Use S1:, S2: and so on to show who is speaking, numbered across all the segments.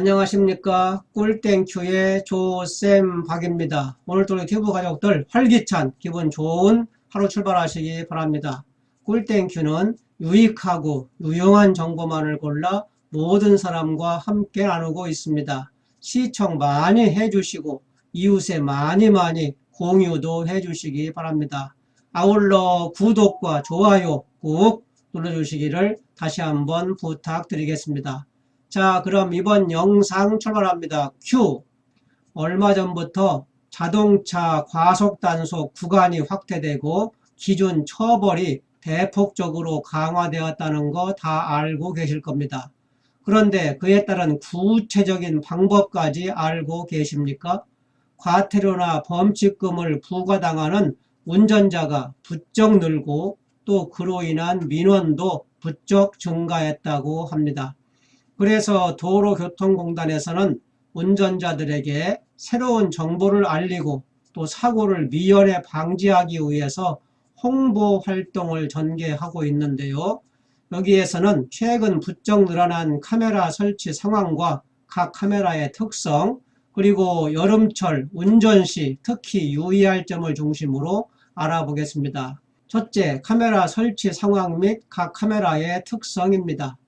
S1: 안녕하십니까? 꿀땡큐의 조쌤 박입니다. 오늘도 우리 튜브 가족들 활기찬 기분 좋은 하루 출발하시기 바랍니다. 꿀땡큐는 유익하고 유용한 정보만을 골라 모든 사람과 함께 나누고 있습니다. 시청 많이 해주시고 이웃에 많이 많이 공유도 해주시기 바랍니다. 아울러 구독과 좋아요 꼭 눌러주시기를 다시 한번 부탁드리겠습니다 자 그럼 이번 영상 출발합니다. 큐 얼마 전부터 자동차 과속단속 구간이 확대되고 기준 처벌이 대폭적으로 강화되었다는 거 다 알고 계실 겁니다. 그런데 그에 따른 구체적인 방법까지 알고 계십니까? 과태료나 범칙금을 부과당하는 운전자가 부쩍 늘고 또 그로 인한 민원도 부쩍 증가했다고 합니다. 그래서 도로교통공단에서는 운전자들에게 새로운 정보를 알리고 또 사고를 미연에 방지하기 위해서 홍보 활동을 전개하고 있는데요. 여기에서는 최근 부쩍 늘어난 카메라 설치 상황과 각 카메라의 특성 그리고 여름철 운전 시 특히 유의할 점을 중심으로 알아보겠습니다. 첫째, 카메라 설치 상황 및 각 카메라의 특성입니다.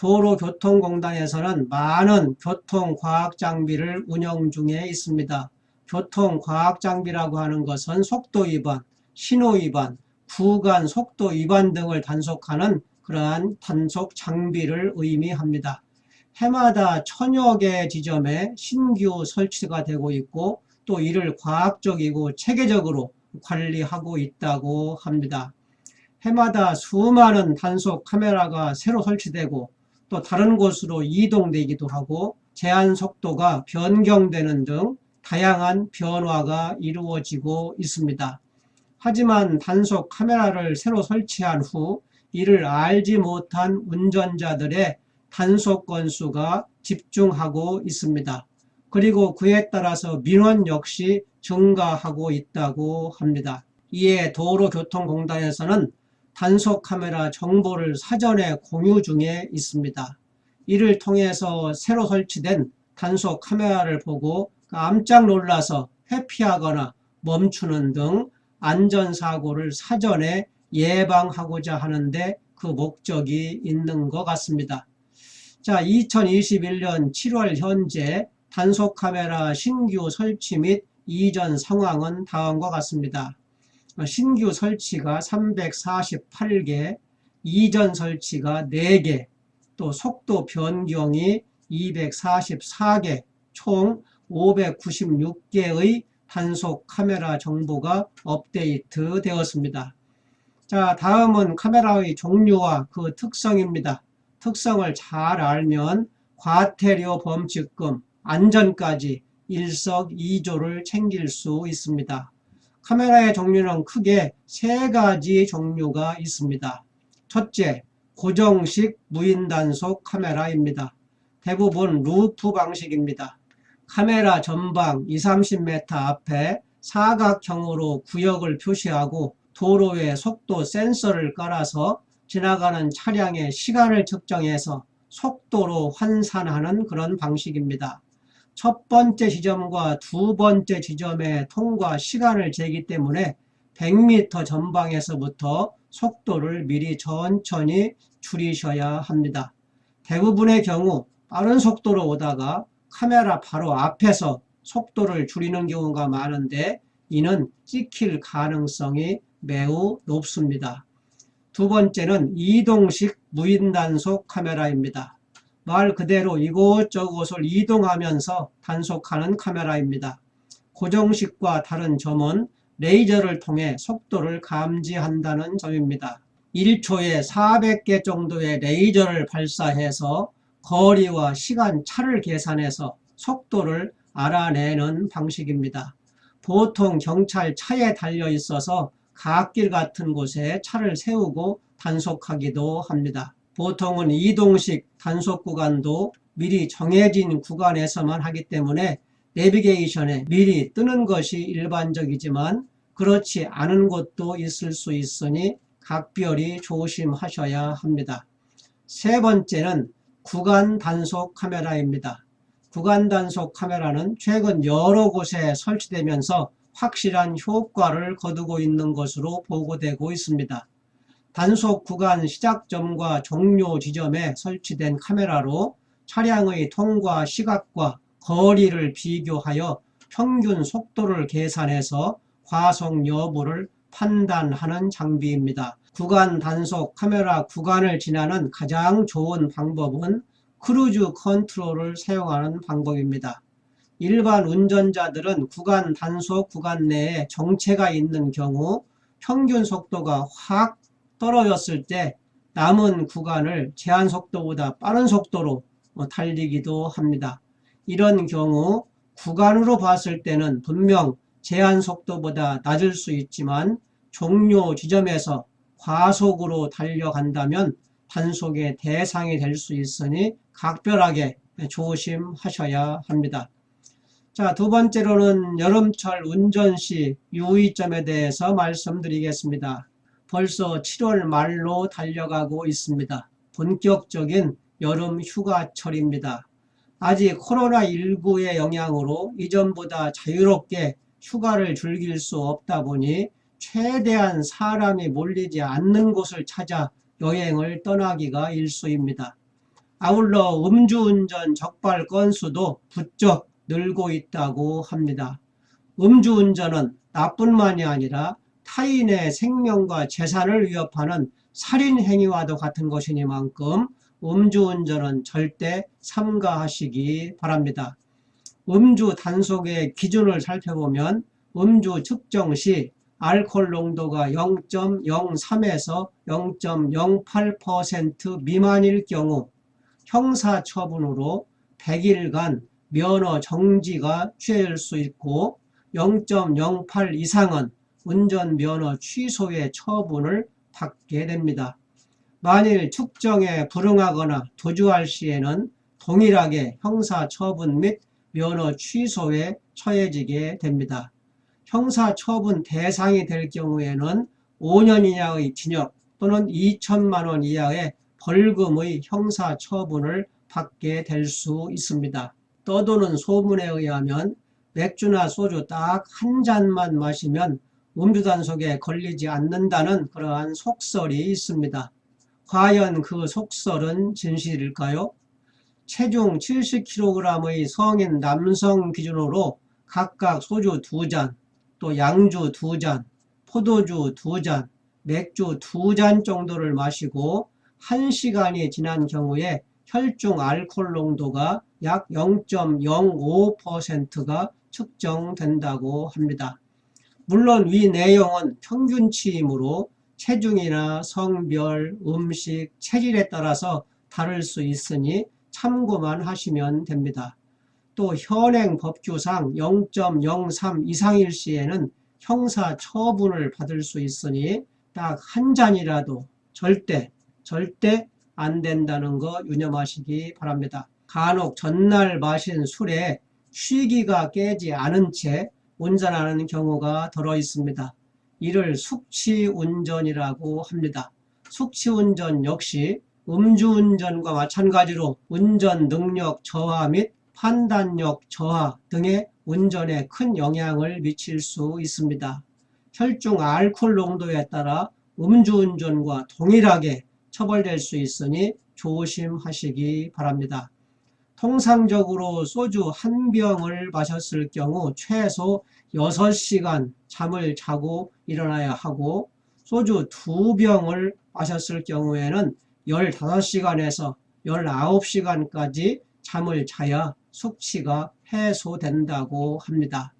S1: 도로교통공단에서는 많은 교통과학장비를 운영 중에 있습니다. 교통과학장비라고 하는 것은 속도 위반, 신호 위반, 구간 속도 위반 등을 단속하는 그러한 단속 장비를 의미합니다. 해마다 천여 개 지점에 신규 설치가 되고 있고 또 이를 과학적이고 체계적으로 관리하고 있다고 합니다. 해마다 수많은 단속 카메라가 새로 설치되고 또 다른 곳으로 이동되기도 하고 제한 속도가 변경되는 등 다양한 변화가 이루어지고 있습니다. 하지만 단속 카메라를 새로 설치한 후 이를 알지 못한 운전자들의 단속 건수가 집중하고 있습니다. 그리고 그에 따라서 민원 역시 증가하고 있다고 합니다. 이에 도로교통공단에서는 단속 카메라 정보를 사전에 공유 중에 있습니다. 이를 통해서 새로 설치된 단속 카메라를 보고 깜짝 놀라서 회피하거나 멈추는 등 안전사고를 사전에 예방하고자 하는데 그 목적이 있는 것 같습니다. 자, 2021년 7월 현재 단속 카메라 신규 설치 및 이전 상황은 다음과 같습니다. 신규 설치가 348개, 이전 설치가 4개, 또 속도 변경이 244개, 총 596개의 단속 카메라 정보가 업데이트 되었습니다. 자, 다음은 카메라의 종류와 그 특성입니다. 특성을 잘 알면 과태료 범칙금, 안전까지 일석이조를 챙길 수 있습니다. 카메라의 종류는 크게 세 가지 종류가 있습니다. 첫째, 고정식 무인 단속 카메라입니다. 대부분 루프 방식입니다. 카메라 전방 2, 30m 앞에 사각형으로 구역을 표시하고 도로에 속도 센서를 깔아서 지나가는 차량의 시간을 측정해서 속도로 환산하는 그런 방식입니다. 첫 번째 지점과 두 번째 지점의 통과 시간을 재기 때문에 100m 전방에서부터 속도를 미리 천천히 줄이셔야 합니다. 대부분의 경우 빠른 속도로 오다가 카메라 바로 앞에서 속도를 줄이는 경우가 많은데 이는 찍힐 가능성이 매우 높습니다. 두 번째는 이동식 무인단속 카메라입니다. 말 그대로 이곳저곳을 이동하면서 단속하는 카메라입니다. 고정식과 다른 점은 레이저를 통해 속도를 감지한다는 점입니다. 1초에 400개 정도의 레이저를 발사해서 거리와 시간 차를 계산해서 속도를 알아내는 방식입니다. 보통 경찰 차에 달려 있어서 갓길 같은 곳에 차를 세우고 단속하기도 합니다. 보통은 이동식 단속 구간도 미리 정해진 구간에서만 하기 때문에 내비게이션에 미리 뜨는 것이 일반적이지만 그렇지 않은 곳도 있을 수 있으니 각별히 조심하셔야 합니다. 세 번째는 구간 단속 카메라입니다. 구간 단속 카메라는 최근 여러 곳에 설치되면서 확실한 효과를 거두고 있는 것으로 보고되고 있습니다. 단속 구간 시작점과 종료 지점에 설치된 카메라로 차량의 통과 시각과 거리를 비교하여 평균 속도를 계산해서 과속 여부를 판단하는 장비입니다. 구간 단속 카메라 구간을 지나는 가장 좋은 방법은 크루즈 컨트롤을 사용하는 방법입니다. 일반 운전자들은 구간 단속 구간 내에 정체가 있는 경우 평균 속도가 확 떨어졌을 때 남은 구간을 제한 속도보다 빠른 속도로 어, 달리기도 합니다. 이런 경우 구간으로 봤을 때는 분명 제한 속도보다 낮을 수 있지만 종료 지점에서 과속으로 달려간다면 단속의 대상이 될 수 있으니 각별하게 조심하셔야 합니다. 자, 두 번째로는 여름철 운전 시 유의점에 대해서 말씀드리겠습니다. 벌써 7월 말로 달려가고 있습니다. 본격적인 여름 휴가철입니다. 아직 코로나19의 영향으로 이전보다 자유롭게 휴가를 즐길 수 없다 보니 최대한 사람이 몰리지 않는 곳을 찾아 여행을 떠나기가 일쑤입니다. 아울러 음주운전 적발 건수도 부쩍 늘고 있다고 합니다. 음주운전은 나뿐만이 아니라 타인의 생명과 재산을 위협하는 살인 행위와도 같은 것이니만큼 음주운전은 절대 삼가하시기 바랍니다. 음주 단속의 기준을 살펴보면 음주 측정 시 알코올 농도가 0.03에서 0.08% 미만일 경우 형사처분으로 100일간 면허 정지가 취해질 수 있고 0.08 이상은 운전면허 취소의 처분을 받게 됩니다. 만일 측정에 불응하거나 도주할 시에는 동일하게 형사처분 및 면허 취소에 처해지게 됩니다. 형사처분 대상이 될 경우에는 5년 이하의 징역 또는 2천만 원 이하의 벌금의 형사처분을 받게 될 수 있습니다. 떠도는 소문에 의하면 맥주나 소주 딱 한 잔만 마시면 음주 단속에 걸리지 않는다는 그러한 속설이 있습니다. 과연 그 속설은 진실일까요? 체중 70kg의 성인 남성 기준으로 각각 소주 2잔, 또 양주 2잔, 포도주 2잔, 맥주 2잔 정도를 마시고 1시간이 지난 경우에 혈중 알코올 농도가 약 0.05%가 측정된다고 합니다. 물론 위 내용은 평균치이므로 체중이나 성별, 음식, 체질에 따라서 다를 수 있으니 참고만 하시면 됩니다. 또 현행 법규상 0.03 이상일 시에는 형사 처분을 받을 수 있으니 딱 한 잔이라도 절대 절대 안 된다는 거 유념하시기 바랍니다. 간혹 전날 마신 술에 쉬기가 깨지 않은 채 운전하는 경우가 들어 있습니다. 이를 숙취운전이라고 합니다. 숙취운전 역시 음주운전과 마찬가지로 운전 능력 저하 및 판단력 저하 등의 운전에 큰 영향을 미칠 수 있습니다. 혈중 알코올 농도에 따라 음주운전과 동일하게 처벌될 수 있으니 조심하시기 바랍니다. 통상적으로 소주 한 병을 마셨을 경우 최소 6시간 잠을 자고 일어나야 하고 소주 두 병을 마셨을 경우에는 15시간에서 19시간까지 잠을 자야 숙취가 해소된다고 합니다.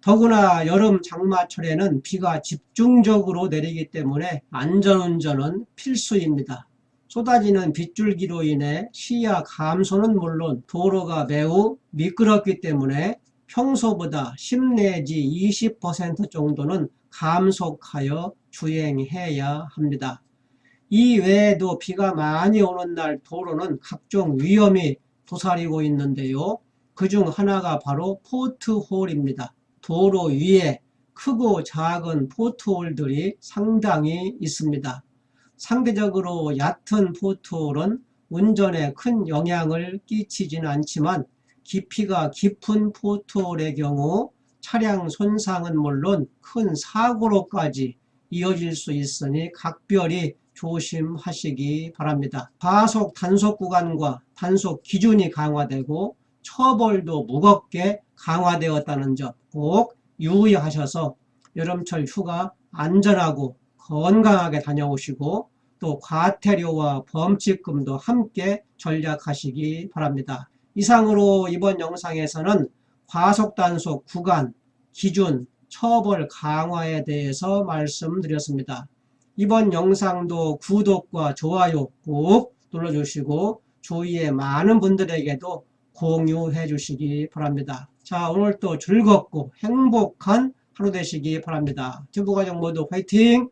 S1: 더구나 여름 장마철에는 비가 집중적으로 내리기 때문에 안전운전은 필수입니다. 쏟아지는 빗줄기로 인해 시야 감소는 물론 도로가 매우 미끄럽기 때문에 평소보다 10 내지 20% 정도는 감속하여 주행해야 합니다. 이 외에도 비가 많이 오는 날 도로는 각종 위험이 도사리고 있는데요. 그 중 하나가 바로 포트홀입니다. 도로 위에 크고 작은 포트홀들이 상당히 있습니다. 상대적으로 얕은 포트홀은 운전에 큰 영향을 끼치지는 않지만 깊이가 깊은 포트홀의 경우 차량 손상은 물론 큰 사고로까지 이어질 수 있으니 각별히 조심하시기 바랍니다. 과속 단속 구간과 단속 기준이 강화되고 처벌도 무겁게 강화되었다는 점 꼭 유의하셔서 여름철 휴가 안전하고 건강하게 다녀오시고 또 과태료와 범칙금도 함께 전략하시기 바랍니다. 이상으로 이번 영상에서는 과속단속 구간, 기준, 처벌 강화에 대해서 말씀드렸습니다. 이번 영상도 구독과 좋아요 꼭 눌러주시고 주위에 많은 분들에게도 공유해 주시기 바랍니다. 자, 오늘도 즐겁고 행복한 하루 되시기 바랍니다. 주부가정 모두 화이팅!